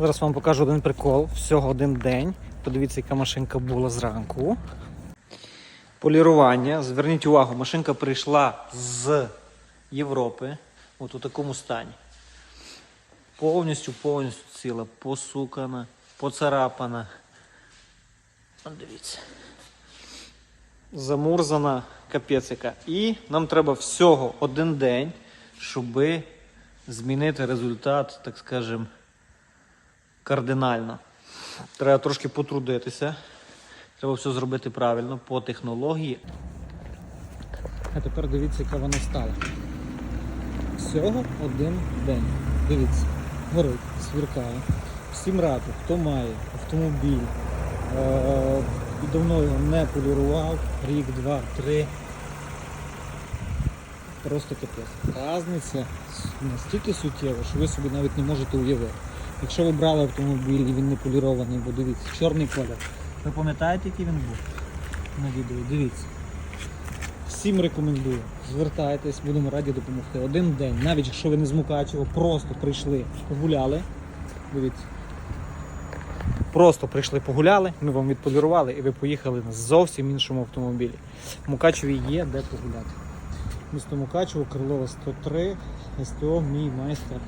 Зараз вам покажу один прикол. Всього один день. Подивіться, яка машинка була зранку. Полірування. Зверніть увагу, машинка прийшла з Європи. От у такому стані. Повністю, повністю ціла, посукана, поцарапана. От дивіться. Замурзана капець. І нам треба всього один день, щоб змінити результат, так скажем, кардинально. Треба трошки потрудитися. Треба все зробити правильно по технології. А тепер дивіться, яка вона стала. Всього один день. Дивіться, горить, свіркає. Всім раду, хто має автомобіль е- і давно його не полірував, рік, два, три. Просто капець. Разниця настільки суттєва, що ви собі навіть не можете уявити. Якщо ви брали автомобіль і він не полірований, бо дивіться, чорний колір. Ви пам'ятаєте, який він був на відео? Дивіться. Всім рекомендую. Звертайтесь, будемо раді допомогти. Один день, навіть якщо ви не з Мукачева, просто прийшли, погуляли. Дивіться. Просто прийшли погуляли, ми вам відполірували і ви поїхали на зовсім іншому автомобілі. В Мукачеві є де погуляти. Місто Мукачево, Крилова 103, СТО, мій майстер